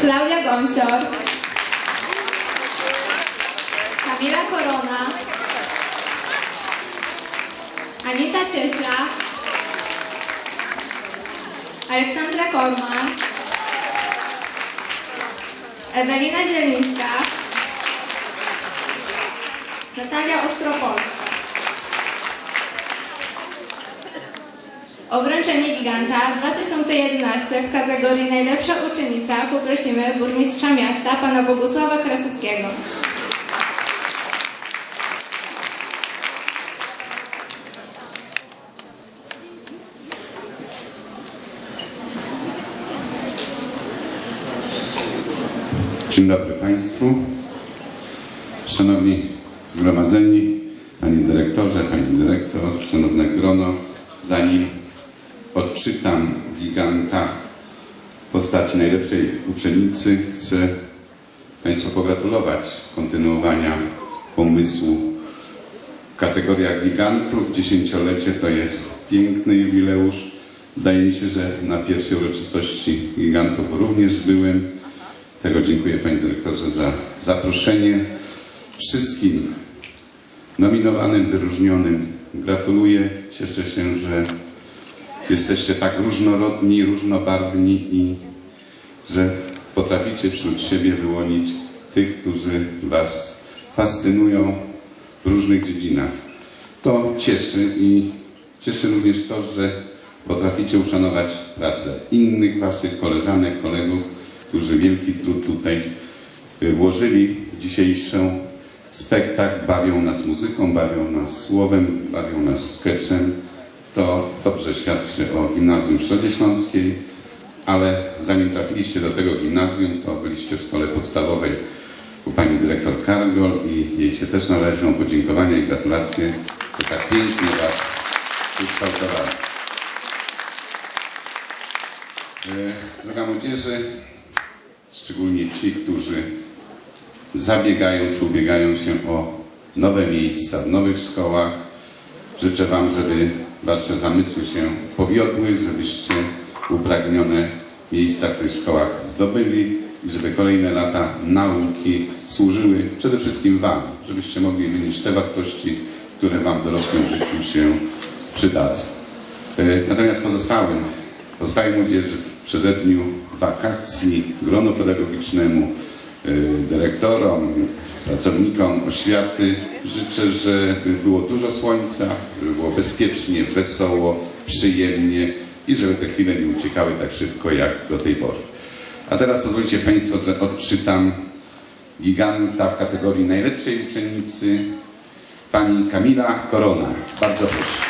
Klaudia Gąsior. Kamila Korona. Anita Cieśla. Aleksandra Korman. Ewelina Zielińska. Natalia Ostropolska. O wręczenie giganta 2011 w kategorii Najlepsza uczennica poprosimy burmistrza miasta pana Bogusława Krasowskiego. Dzień dobry Państwu. Szanowni zgromadzeni, Panie Dyrektorze, Pani Dyrektor, Szanowne grono, zanim odczytam giganta w postaci najlepszej uczennicy, chcę Państwu pogratulować kontynuowania pomysłu w kategoriach gigantów. Dziesięciolecie to jest piękny jubileusz. Wydaje mi się, że na pierwszej uroczystości gigantów również byłem. Tego dziękuję Panie Dyrektorze za zaproszenie. Wszystkim nominowanym, wyróżnionym gratuluję. Cieszę się, że jesteście tak różnorodni, różnobarwni i że potraficie wśród siebie wyłonić tych, którzy Was fascynują w różnych dziedzinach. To cieszy i cieszy również to, że potraficie uszanować pracę innych Waszych koleżanek, kolegów, którzy wielki trud tutaj y, włożyli w dzisiejszą spektakl, bawią nas muzyką, bawią nas słowem, bawią nas sketchem. To dobrze świadczy o Gimnazjum Środzie ale zanim trafiliście do tego gimnazjum, to byliście w szkole podstawowej u pani dyrektor Kargol i jej się też należą podziękowania i gratulacje, że tak pięknie was wykształtowała. E, Droga młodzieży, szczególnie ci, którzy zabiegają czy ubiegają się o nowe miejsca w nowych szkołach. Życzę Wam, żeby Wasze zamysły się powiodły, żebyście upragnione miejsca w tych szkołach zdobyli i żeby kolejne lata nauki służyły przede wszystkim Wam, żebyście mogli wynieść te wartości, które Wam w dorosłym życiu się przydadzą. E, Natomiast pozostałym, pozostałej młodzieży w przededniu wakacji, gronu pedagogicznemu, e, dyrektorom, pracownikom oświaty życzę, żeby było dużo słońca, żeby było bezpiecznie, wesoło, przyjemnie i żeby te chwile nie uciekały tak szybko jak do tej pory. A teraz pozwolicie Państwo, że odczytam giganta w kategorii najlepszej uczennicy, pani Kamila Korona. Bardzo proszę.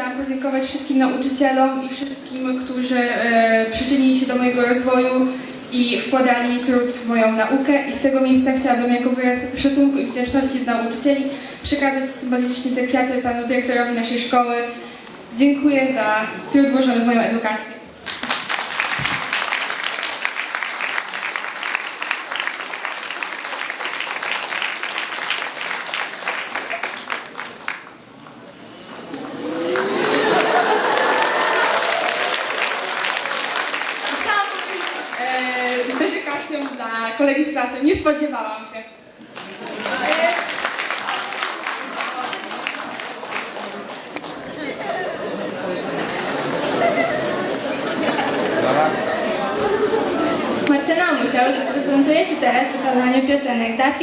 Chciałam podziękować wszystkim nauczycielom i wszystkim, którzy e, przyczynili się do mojego rozwoju i wkładali trud w moją naukę i z tego miejsca chciałabym jako wyraz szacunku i wdzięczności dla nauczycieli przekazać symbolicznie te kwiaty panu dyrektorowi naszej szkoły. Dziękuję za trud włożony w moją edukację. Chciałam powiedzieć e, z kolegi z klasy. Nie spodziewałam się. Martyna Musiał zaprezentuje się teraz w wykonaniu piosenek Dafi